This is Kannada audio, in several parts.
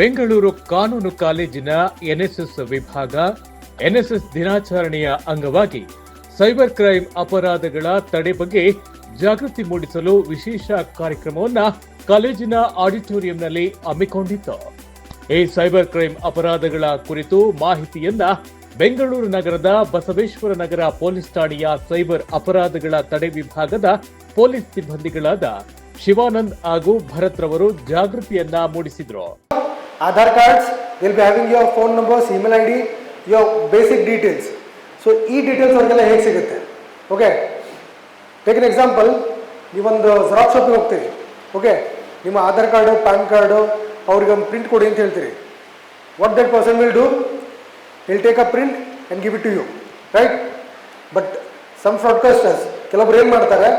ಬೆಂಗಳೂರು ಕಾನೂನು ಕಾಲೇಜಿನ ಎನ್ಎಸ್ಎಸ್ ವಿಭಾಗ, ಎನ್ಎಸ್ಎಸ್ ದಿನಾಚರಣೆಯ ಅಂಗವಾಗಿ ಸೈಬರ್ ಕ್ರೈಂ ಅಪರಾಧಗಳ ತಡೆ ಬಗ್ಗೆ ಜಾಗೃತಿ ಮೂಡಿಸಲು ವಿಶೇಷ ಕಾರ್ಯಕ್ರಮವನ್ನು ಕಾಲೇಜಿನ ಆಡಿಟೋರಿಯಂನಲ್ಲಿ ಹಮ್ಮಿಕೊಂಡಿತ್ತು. ಈ ಸೈಬರ್ ಕ್ರೈಂ ಅಪರಾಧಗಳ ಕುರಿತು ಮಾಹಿತಿಯನ್ನ ಬೆಂಗಳೂರು ನಗರದ ಬಸವೇಶ್ವರ ನಗರ ಪೊಲೀಸ್ ಠಾಣೆಯ ಸೈಬರ್ ಅಪರಾಧಗಳ ತಡೆ ವಿಭಾಗದ ಪೊಲೀಸ್ ಸಿಬ್ಬಂದಿಗಳಾದ ಶಿವಾನಂದ್ ಹಾಗೂ ಭರತ್ ರವರು ಜಾಗೃತಿಯನ್ನ ಮೂಡಿಸಿದ್ರು. Aadhaar cards, they'll be having your phone numbers, email ID, your basic details. So ಈ ಡೀಟೇಲ್ಸ್ ಅವ್ರಿಗೆಲ್ಲ ಹೇಗೆ ಸಿಗುತ್ತೆ? ಓಕೆ ಟೇಕ್ ಎನ್ ಎಕ್ಸಾಂಪಲ್ ನೀವೊಂದು ಜೆರಾಕ್ಸ್ ಶಾಪಿಗೆ ಹೋಗ್ತೀರಿ. ಓಕೆ ನಿಮ್ಮ ಆಧಾರ್ ಕಾರ್ಡು ಪ್ಯಾನ್ ಕಾರ್ಡು ಅವ್ರಿಗೆ ಒಂದು ಪ್ರಿಂಟ್ ಕೊಡಿ ಅಂತ ಹೇಳ್ತೀರಿ. What that person will do will take a print and give it to you right but some fraudsters ಕೆಲವೊಬ್ರು ಏನು ಮಾಡ್ತಾರೆ?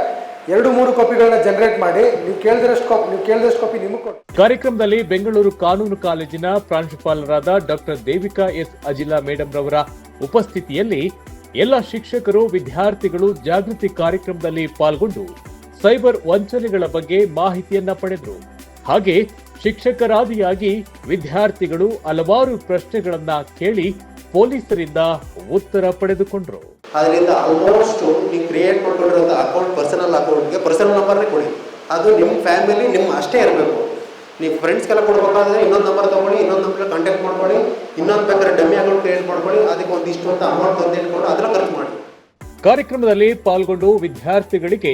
ಎರಡು ಮೂರು ಕಾಪಿಗಳನ್ನ ಜನರೇಟ್ ಮಾಡಿ, ನೀವು ಕೇಳಿದಷ್ಟು ಕಾಪಿ ನೀವು ಕೇಳಿದಷ್ಟು ಕಾಪಿ ನಿಮಗೆ ಕೊಡಿ ಕಾರ್ಯಕ್ರಮದಲ್ಲಿ ಬೆಂಗಳೂರು ಕಾನೂನು ಕಾಲೇಜಿನ ಪ್ರಾಂಶುಪಾಲರಾದ doctor Devika S Ajila madam ರವರ ಉಪಸ್ಥಿತಿಯಲ್ಲಿ ಎಲ್ಲ ಶಿಕ್ಷಕರು, ವಿದ್ಯಾರ್ಥಿಗಳು ಜಾಗೃತಿ ಕಾರ್ಯಕ್ರಮದಲ್ಲಿ ಪಾಲ್ಗೊಂಡು ಸೈಬರ್ ವಂಚನೆಗಳ ಬಗ್ಗೆ ಮಾಹಿತಿಯನ್ನ ಪಡೆದರು. ಹಾಗೆ ಶಿಕ್ಷಕರಾದಿಯಾಗಿ ವಿದ್ಯಾರ್ಥಿಗಳು ಹಲವಾರು ಪ್ರಶ್ನೆಗಳನ್ನ ಕೇಳಿ ಪೊಲೀಸರಿಂದ ಉತ್ತರ ಪಡೆದುಕೊಂಡರು. ಅದರಿಂದ ಆಲ್ಮೋಸ್ಟ್ ನೀವು ಕ್ರಿಯೇಟ್ ಮಾಡ್ಕೊಂಡಿರೋಂಥ ಅಕೌಂಟ್ ಪರ್ಸನಲ್ ಅಕೌಂಟ್ಗೆ ಪರ್ಸನಲ್ ನಂಬರ್ನೇ ಕೊಡಿ. ಅದು ನಿಮ್ಮ ಫ್ಯಾಮಿಲಿ ನಿಮ್ಮ ಅಷ್ಟೇ ಇರಬೇಕು. ನೀವು ಫ್ರೆಂಡ್ಸ್ಗೆಲ್ಲ ಕೊಡ್ಬೇಕಾದ್ರೆ ಇನ್ನೊಂದು ನಂಬರ್ ತೊಗೊಳ್ಳಿ, ಇನ್ನೊಂದು ನಂಬರ್ ಕಾಂಟ್ಯಾಕ್ಟ್ ಮಾಡ್ಕೊಳ್ಳಿ, ಇನ್ನೊಂದು ಬೇಕಾದ್ರೆ ಡಮ್ಮಿ ಅಕೌಂಟ್ ಕ್ರಿಯೇಟ್ ಮಾಡ್ಕೊಳ್ಳಿ, ಅದಕ್ಕೆ ಒಂದಿಷ್ಟು ಅಂತ ಅಮೌಂಟ್ ತಂದು ಇಟ್ಕೊಂಡು ಅದನ್ನ ಖರ್ಚು ಮಾಡಿ. ಕಾರ್ಯಕ್ರಮದಲ್ಲಿ ಪಾಲ್ಗೊಂಡು ವಿದ್ಯಾರ್ಥಿಗಳಿಗೆ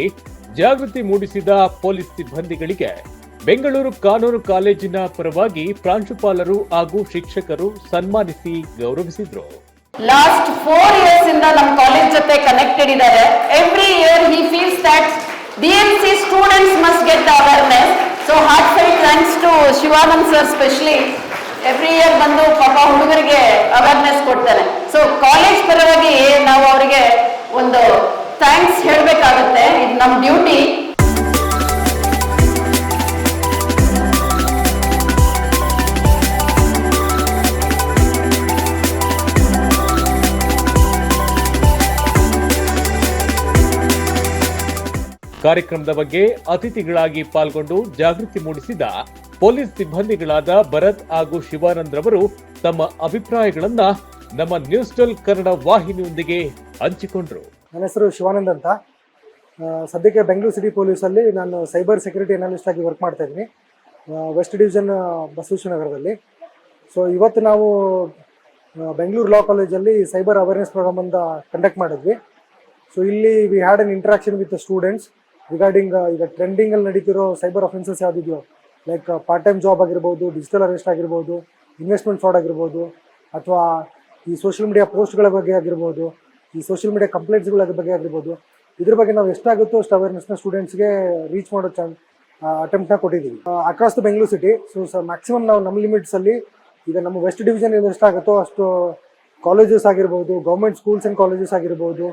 ಜಾಗೃತಿ ಮೂಡಿಸಿದ ಪೊಲೀಸ್ ಸಿಬ್ಬಂದಿಗಳಿಗೆ ಬೆಂಗಳೂರು ಕಾನೂನು ಕಾಲೇಜಿನ ಪರವಾಗಿ ಪ್ರಾಂಶುಪಾಲರು ಹಾಗೂ ಶಿಕ್ಷಕರು ಸನ್ಮಾನಿಸಿ ಗೌರವಿಸಿದ್ರು. ಲಾಸ್ಟ್ ಫೋರ್ ಇಯರ್ಸ್ ಇಂದ ನಮ್ಮ ಕಾಲೇಜ್ ಜೊತೆ ಕನೆಕ್ಟೆಡ್ ಇದ್ದಾರೆ every year he feels that D N C students must get the awareness so heartfelt thanks to Shivanand sir specially every year ಬಂದು ಪಾಪ ಹುಡುಗರಿಗೆ ಅವೇರ್ನೆಸ್ ಕೊಡ್ತಾರೆ ಸೊ ಕಾಲೇಜ್ ಪರವಾಗಿ ನಾವು ಅವರಿಗೆ ಒಂದು ಥ್ಯಾಂಕ್ಸ್ ಹೇಳಬೇಕಾಗುತ್ತೆ. ಇದು ನಮ್ಮ ಡ್ಯೂಟಿ ಕಾರ್ಯಕ್ರಮದ ಬಗ್ಗೆ ಅತಿಥಿಗಳಾಗಿ ಪಾಲ್ಗೊಂಡು ಜಾಗೃತಿ ಮೂಡಿಸಿದ ಪೊಲೀಸ್ ಸಿಬ್ಬಂದಿಗಳಾದ ಭರತ್ ಹಾಗೂ ಶಿವಾನಂದ್ ರವರು ತಮ್ಮ ಅಭಿಪ್ರಾಯಗಳನ್ನ ನಮ್ಮ ನ್ಯೂಸ್ ಟೆಲ್ ಕನ್ನಡ ವಾಹಿನಿಯೊಂದಿಗೆ ಹಂಚಿಕೊಂಡ್ರು. ನನ್ನ ಹೆಸರು ಶಿವಾನಂದ್ ಅಂತ. ಸದ್ಯಕ್ಕೆ ಬೆಂಗಳೂರು ಸಿಟಿ ಪೊಲೀಸಲ್ಲಿ ನಾನು ಸೈಬರ್ ಸೆಕ್ಯೂರಿಟಿ ಅನಾಲಿಸ್ಟ್ ಆಗಿ ವರ್ಕ್ ಮಾಡ್ತಾ ಇದ್ದೀನಿ. ವೆಸ್ಟ್ ಡಿವಿಷನ್ ಬಸವೇಶ್ವರ ನಗರದಲ್ಲಿ. ಸೊ ಇವತ್ತು ನಾವು ಬೆಂಗಳೂರು ಲಾ ಕಾಲೇಜಲ್ಲಿ ಸೈಬರ್ ಅವೇರ್ನೆಸ್ ಪ್ರೋಗ್ರಾಮ್ ಅಂತ ಕಂಡಕ್ಟ್ ಮಾಡಿದ್ವಿ. ಸೊ ಇಲ್ಲಿ we had an interaction with students regarding ಈಗ ಟ್ರೆಂಡಿಂಗ್ ಅಲ್ಲಿ ನಡೀತಿರೋ ಸೈಬರ್ ಅಫೆನ್ಸಸ್ ಯಾವುದಿದೆಯೋ ಲೈಕ್ ಪಾರ್ಟ್ ಟೈಮ್ ಜಾಬ್ ಆಗಿರ್ಬೋದು ಡಿಜಿಟಲ್ ಅರೆಸ್ಟ್ ಆಗಿರ್ಬೋದು ಇನ್ವೆಸ್ಟ್ಮೆಂಟ್ ಫ್ರಾಡ್ ಆಗಿರ್ಬೋದು, ಅಥವಾ ಈ ಸೋಷಿಯಲ್ ಮೀಡಿಯಾ ಪೋಸ್ಟ್ಗಳ ಬಗ್ಗೆ ಆಗಿರ್ಬೋದು, ಈ ಸೋಷಿಯಲ್ ಮೀಡಿಯಾ ಕಂಪ್ಲೇಂಟ್ಸ್ಗಳ ಬಗ್ಗೆ ಆಗಿರ್ಬೋದು, ಇದ್ರ ಬಗ್ಗೆ ನಾವು ಎಷ್ಟಾಗುತ್ತೋ ಅಷ್ಟು ಅವೇರ್ನೆಸ್ನ ಸ್ಟೂಡೆಂಟ್ಸ್ಗೆ ರೀಚ್ ಮಾಡೋ ಚಾನ್ ಅಟೆಂಪ್ಟ್ನ ಕೊಟ್ಟಿದ್ದೀವಿ. Across the Bengaluru city so ಸ ಮ್ಯಾಕ್ಸಿಮಮ್ ನಾವು ನಮ್ಮ ಲಿಮಿಟ್ಸಲ್ಲಿ ಈಗ ನಮ್ಮ ವೆಸ್ಟ್ ಡಿವಿಷನ್ ಎಷ್ಟಾಗುತ್ತೋ ಅಷ್ಟು ಕಾಲೇಜಸ್ ಆಗಿರ್ಬೋದು ಗೌರ್ಮೆಂಟ್ ಸ್ಕೂಲ್ಸ್ ಆ್ಯಂಡ್ ಕಾಲೇಜಸ್ ಆಗಿರ್ಬೋದು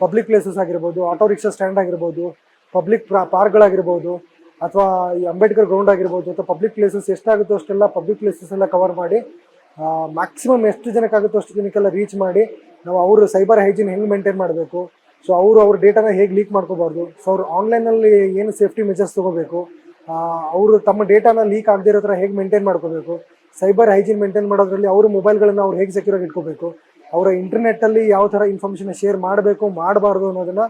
ಪಬ್ಲಿಕ್ ಪ್ಲೇಸಸ್ ಆಗಿರ್ಬೋದು ಆಟೋ ರಿಕ್ಷಾ ಸ್ಟ್ಯಾಂಡ್ ಆಗಿರ್ಬೋದು ಪಬ್ಲಿಕ್ ಪಾರ್ಕ್ಗಳಾಗಿರ್ಬೋದು ಅಥವಾ ಈ ಅಂಬೇಡ್ಕರ್ ಗ್ರೌಂಡ್ ಆಗಿರ್ಬೋದು ಅಥವಾ ಪಬ್ಲಿಕ್ ಪ್ಲೇಸಸ್ ಎಷ್ಟಾಗುತ್ತೋ ಅಷ್ಟೆಲ್ಲ ಪಬ್ಲಿಕ್ ಪ್ಲೇಸಸ್ ಎಲ್ಲ ಕವರ್ ಮಾಡಿ ಮ್ಯಾಕ್ಸಿಮಮ್ ಎಷ್ಟು ಜನಕ್ಕಾಗುತ್ತೋ ಅಷ್ಟು ಜನಕ್ಕೆಲ್ಲ ರೀಚ್ ಮಾಡಿ ನಾವು ಅವರು ಸೈಬರ್ ಹೈಜೀನ್ ಹೆಂಗೆ ಮೇಂಟೈನ್ ಮಾಡಬೇಕು. ಸೊ ಅವರು ಅವ್ರ ಡೇಟಾನ ಹೇಗೆ ಲೀಕ್ ಮಾಡ್ಕೋಬಾರ್ದು. ಸೊ ಅವ್ರು ಆನ್ಲೈನಲ್ಲಿ ಏನು ಸೇಫ್ಟಿ ಮೆಜರ್ಸ್ ತೊಗೋಬೇಕು. ಅವರು ತಮ್ಮ ಡೇಟಾನ ಲೀಕ್ ಆಗದೇ ಇರೋ ಥರ ಹೇಗೆ ಮೇಂಟೈನ್ ಮಾಡ್ಕೋಬೇಕು. ಸೈಬರ್ ಹೈಜೀನ್ ಮೇಂಟೈನ್ ಮಾಡೋದ್ರಲ್ಲಿ ಅವ್ರ ಮೊಬೈಲ್ಗಳನ್ನು ಅವ್ರು ಹೇಗೆ ಸೆಕ್ಯೂರ್ ಆಗಿ ಇಟ್ಕೋಬೇಕು. ಅವರ ಇಂಟರ್ನೆಟ್ಟಲ್ಲಿ ಯಾವ ಥರ ಇನ್ಫಾರ್ಮೇಷನ್ ಶೇರ್ ಮಾಡಬೇಕು, ಮಾಡಬಾರ್ದು ಅನ್ನೋದನ್ನ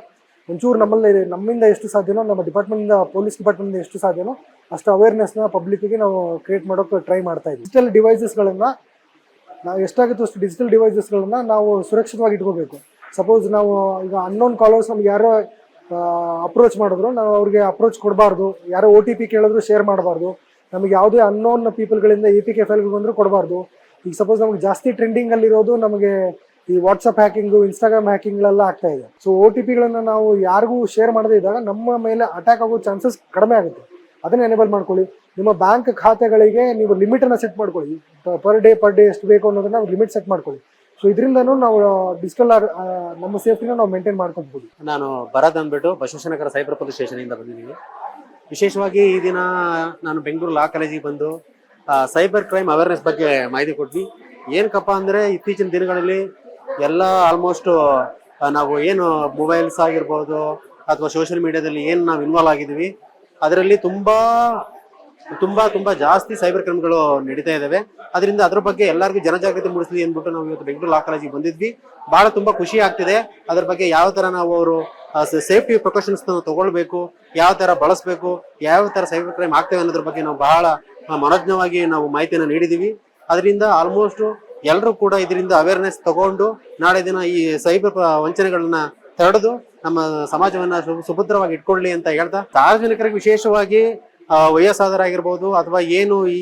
ಒಂಚೂರು ನಮ್ಮಲ್ಲಿ ನಮ್ಮಿಂದ ಎಷ್ಟು ಸಾಧ್ಯನೋ, ನಮ್ಮ ಡಿಪಾರ್ಟ್ಮೆಂಟ್ ಪೊಲೀಸ್ ಡಿಪಾರ್ಟ್ಮೆಂಟ್ ಎಷ್ಟು ಸಾಧ್ಯನೋ ಅಷ್ಟು ಅವೇರ್ನೆಸ್ನ ಪಬ್ಲಿಕ್ಗೆ ನಾವು ಕ್ರಿಯೇಟ್ ಮಾಡೋಕೆ ಟ್ರೈ ಮಾಡ್ತಾ ಇದ್ದೀವಿ ಡಿಜಿಟಲ್ ಡಿವೈಸಸ್ಗಳನ್ನು ನಾವು ಎಷ್ಟಾಗುತ್ತೋ ಅಷ್ಟು ಡಿಜಿಟಲ್ ಡಿವೈಸಸ್ಗಳನ್ನ ನಾವು ಸುರಕ್ಷಿತವಾಗಿ ಇಟ್ಕೋಬೇಕು. ಸಪೋಸ್ ನಾವು ಈಗ ಅನ್ನೋನ್ ಕಾಲರ್ಸ್ ನಮ್ಗೆ ಯಾರೋ ಅಪ್ರೋಚ್ ಮಾಡಿದ್ರು, ನಾವು ಅವ್ರಿಗೆ ಅಪ್ರೋಚ್ ಕೊಡಬಾರ್ದು. ಯಾರೋ ಒ ಟಿ ಪಿ ಕೇಳಿದ್ರು ಶೇರ್ ಮಾಡಬಾರ್ದು. ನಮಗೆ ಯಾವುದೇ ಅನ್ನೋನ್ ಪೀಪಲ್ಗಳಿಂದ ಎ ಪಿ ಕೆ ಫೈಲ್ಗಳು ಬಂದರೂ ಕೊಡಬಾರ್ದು. ಈಗ ಸಪೋಸ್ ನಮಗೆ ಜಾಸ್ತಿ ಟ್ರೆಂಡಿಂಗಲ್ಲಿರೋದು ನಮಗೆ ಈ ವಾಟ್ಸಪ್ ಹ್ಯಾಕಿಂಗು ಇನ್ಸ್ಟಾಗ್ರಾಮ್ ಹ್ಯಾಕಿಂಗ್ಗಳೆಲ್ಲ ಆಗ್ತಾ ಇದೆ. ಸೊ ಓ ಟಿ ಪಿಗಳನ್ನು ನಾವು ಯಾರಿಗೂ ಶೇರ್ ಮಾಡದೇ ಇದ್ದಾಗ ನಮ್ಮ ಮೇಲೆ ಅಟ್ಯಾಕ್ ಆಗೋ ಚಾನ್ಸಸ್ ಕಡಿಮೆ ಆಗುತ್ತೆ. ಅದನ್ನ ಎನೇಬಲ್ ಮಾಡ್ಕೊಳ್ಳಿ. ನಿಮ್ಮ ಬ್ಯಾಂಕ್ ಖಾತೆಗಳಿಗೆ ನೀವು ಲಿಮಿಟನ್ನು ಸೆಟ್ ಮಾಡ್ಕೊಳ್ಳಿ. ಪರ್ ಡೇ ಪರ್ ಡೇ ಎಷ್ಟು ಬೇಕು ಅನ್ನೋದನ್ನ ಲಿಮಿಟ್ ಸೆಟ್ ಮಾಡ್ಕೊಳ್ಳಿ. ಸೊ ಇದರಿಂದನೂ ನಾವು ಡಿಜಿಟಲ್ ನಮ್ಮ ಸೇಫ್ಟಿನ ನಾವು ಮೇಂಟೈನ್ ಮಾಡ್ಕೊಬಹುದು ನಾನು ಭರತ್ ಅಂದ್ಬಿಟ್ಟು ಬಸವೇಶ್ವರನಗರ ಸೈಬರ್ ಪೊಲೀಸ್ ಸ್ಟೇಷನಿಂದ ಬಂದಿದ್ದೀನಿ. ವಿಶೇಷವಾಗಿ ಈ ದಿನ ನಾನು ಬೆಂಗಳೂರು ಲಾ ಕಾಲೇಜಿಗೆ ಬಂದು ಸೈಬರ್ ಕ್ರೈಮ್ ಅವೇರ್ನೆಸ್ ಬಗ್ಗೆ ಮಾಹಿತಿ ಕೊಟ್ವಿ. ಏನಕ್ಕಪ್ಪ ಅಂದರೆ ಇತ್ತೀಚಿನ ದಿನಗಳಲ್ಲಿ ಎಲ್ಲ ಆಲ್ಮೋಸ್ಟ್ ನಾವು ಏನು ಮೊಬೈಲ್ಸ್ ಆಗಿರ್ಬೋದು ಅಥವಾ ಸೋಷಿಯಲ್ ಮೀಡಿಯಾದಲ್ಲಿ ಏನು ನಾವು ಇನ್ವಾಲ್ವ್ ಆಗಿದ್ದೀವಿ, ಅದರಲ್ಲಿ ತುಂಬ ತುಂಬ ತುಂಬ ಜಾಸ್ತಿ ಸೈಬರ್ ಕ್ರೈಮ್ಗಳು ನಡೀತಾ ಇದ್ದಾವೆ ಅದರಿಂದ ಅದ್ರ ಬಗ್ಗೆ ಎಲ್ಲರಿಗೂ ಜನಜಾಗೃತಿ ಮೂಡಿಸಲಿ ಅಂದ್ಬಿಟ್ಟು ನಾವು ಇವತ್ತು ಬೆಂಗಳೂರು ಲಾ ಕಾಲೇಜಿಗೆ ಬಂದಿದ್ವಿ. ಬಹಳ ತುಂಬ ಖುಷಿ ಆಗ್ತಿದೆ. ಅದ್ರ ಬಗ್ಗೆ ಯಾವ ಥರ ನಾವು ಅವರು ಸೇಫ್ಟಿ ಪ್ರಿಕಾಷನ್ಸ್ ತಗೊಳ್ಬೇಕು, ಯಾವ ಥರ ಬಳಸಬೇಕು, ಯಾವ ಥರ ಸೈಬರ್ ಕ್ರೈಮ್ ಆಗ್ತೇವೆ ಅನ್ನೋದ್ರ ಬಗ್ಗೆ ನಾವು ಬಹಳ ಮನೋಜ್ಞವಾಗಿ ನಾವು ಮಾಹಿತಿಯನ್ನು ನೀಡಿದ್ದೀವಿ ಅದರಿಂದ ಆಲ್ಮೋಸ್ಟ್ ಎಲ್ಲರೂ ಕೂಡ ಇದರಿಂದ ಅವೇರ್ನೆಸ್ ತಗೊಂಡು ನಾಳೆ ದಿನ ಈ ಸೈಬರ್ ವಂಚನೆಗಳನ್ನ ತಡೆದು ನಮ್ಮ ಸಮಾಜವನ್ನ ಸುಭದ್ರವಾಗಿ ಇಟ್ಕೊಳ್ಳಿ ಅಂತ ಹೇಳ್ತಾ. ಸಾರ್ವಜನಿಕರಿಗೆ ವಿಶೇಷವಾಗಿ ವಯಸ್ಸಾದರಾಗಿರ್ಬೋದು ಅಥವಾ ಏನು ಈ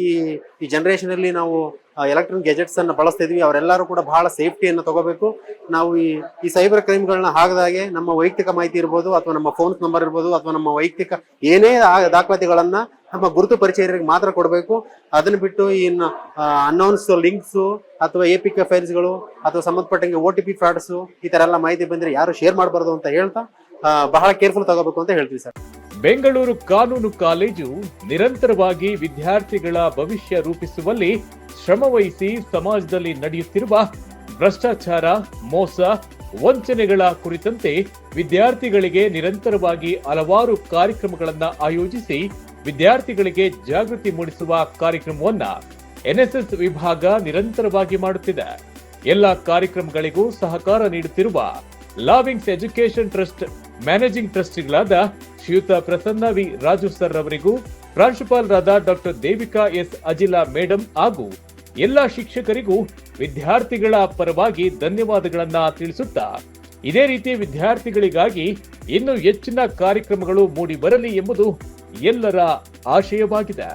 ಈ ಜನರೇಷನ್ ಅಲ್ಲಿ ನಾವು ಎಲೆಕ್ಟ್ರಾನಿಕ್ ಗ್ಯಾಜೆಟ್ಸ್ ಅನ್ನು ಬಳಸ್ತಾ ಇದೀವಿ ಅವರೆಲ್ಲರೂ ಕೂಡ ಬಹಳ ಸೇಫ್ಟಿಯನ್ನು ತಗೋಬೇಕು. ನಾವು ಈ ಈ ಸೈಬರ್ ಕ್ರೈಮ್ಗಳನ್ನ ಆಗದಾಗೆ ನಮ್ಮ ವೈಯಕ್ತಿಕ ಮಾಹಿತಿ ಇರ್ಬೋದು ಅಥವಾ ನಮ್ಮ ಫೋನ್ ನಂಬರ್ ಇರ್ಬೋದು ಅಥವಾ ನಮ್ಮ ವೈಯಕ್ತಿಕ ಏನೇ ದಾಖಲಾತಿಗಳನ್ನ ನಮ್ಮ ಗುರುತು ಪರಿಚಯರಿಗೆ ಮಾತ್ರ ಕೊಡಬೇಕು. ಅದನ್ನ ಬಿಟ್ಟು ಇನ್ನು ಅನೌನ್ಸ್ ಲಿಂಕ್ಸ್ ಅಥವಾ ಎ ಪಿ ಕೆ ಫೈಲ್ಸ್ಗಳು ಅಥವಾ ಸಂಬಂಧಪಟ್ಟಂಗೆ ಓ ಟಿ ಪಿ ಫ್ರಾಡ್ಸ್ ಈ ತರ ಎಲ್ಲ ಮಾಹಿತಿ ಬಂದ್ರೆ ಯಾರು ಶೇರ್ ಮಾಡಬಾರ್ದು ಅಂತ ಹೇಳ್ತಾ ಬಹಳ ಕೇರ್ಫುಲ್ ತಗೋಬೇಕು ಅಂತ ಹೇಳ್ತೀವಿ ಸರ್. ಬೆಂಗಳೂರು ಕಾನೂನು ಕಾಲೇಜು ನಿರಂತರವಾಗಿ ವಿದ್ಯಾರ್ಥಿಗಳ ಭವಿಷ್ಯ ರೂಪಿಸುವಲ್ಲಿ ಶ್ರಮವಹಿಸಿ ಸಮಾಜದಲ್ಲಿ ನಡೆಯುತ್ತಿರುವ ಭ್ರಷ್ಟಾಚಾರ, ಮೋಸ, ವಂಚನೆಗಳ ಕುರಿತಂತೆ ವಿದ್ಯಾರ್ಥಿಗಳಿಗೆ ನಿರಂತರವಾಗಿ ಹಲವಾರು ಕಾರ್ಯಕ್ರಮಗಳನ್ನು ಆಯೋಜಿಸಿ ವಿದ್ಯಾರ್ಥಿಗಳಿಗೆ ಜಾಗೃತಿ ಮೂಡಿಸುವ ಕಾರ್ಯಕ್ರಮವನ್ನ ಎನ್ಎಸ್ಎಸ್ ವಿಭಾಗ ನಿರಂತರವಾಗಿ ಮಾಡುತ್ತಿದೆ. ಎಲ್ಲ ಕಾರ್ಯಕ್ರಮಗಳಿಗೂ ಸಹಕಾರ ನೀಡುತ್ತಿರುವ ಲಾವಿಂಗ್ಸ್ ಎಜುಕೇಶನ್ ಟ್ರಸ್ಟ್ ಮ್ಯಾನೇಜಿಂಗ್ ಟ್ರಸ್ಟಿಗಳಾದ ಶ್ರೀಯುತ ಪ್ರಸನ್ನ ವಿ ರಾಜು ಸರ್ ಅವರಿಗೂ ಪ್ರಾಂಶುಪಾಲರಾದ doctor Devika S Ajila madam ಹಾಗೂ ಎಲ್ಲ ಶಿಕ್ಷಕರಿಗೂ ವಿದ್ಯಾರ್ಥಿಗಳ ಪರವಾಗಿ ಧನ್ಯವಾದಗಳನ್ನ ತಿಳಿಸುತ್ತಾ, ಇದೇ ರೀತಿ ವಿದ್ಯಾರ್ಥಿಗಳಿಗಾಗಿ ಇನ್ನೂ ಹೆಚ್ಚಿನ ಕಾರ್ಯಕ್ರಮಗಳು ಮೂಡಿ ಬರಲಿ ಎಂಬುದು ಎಲ್ಲರ ಆಶಯವಾಗಿದೆ.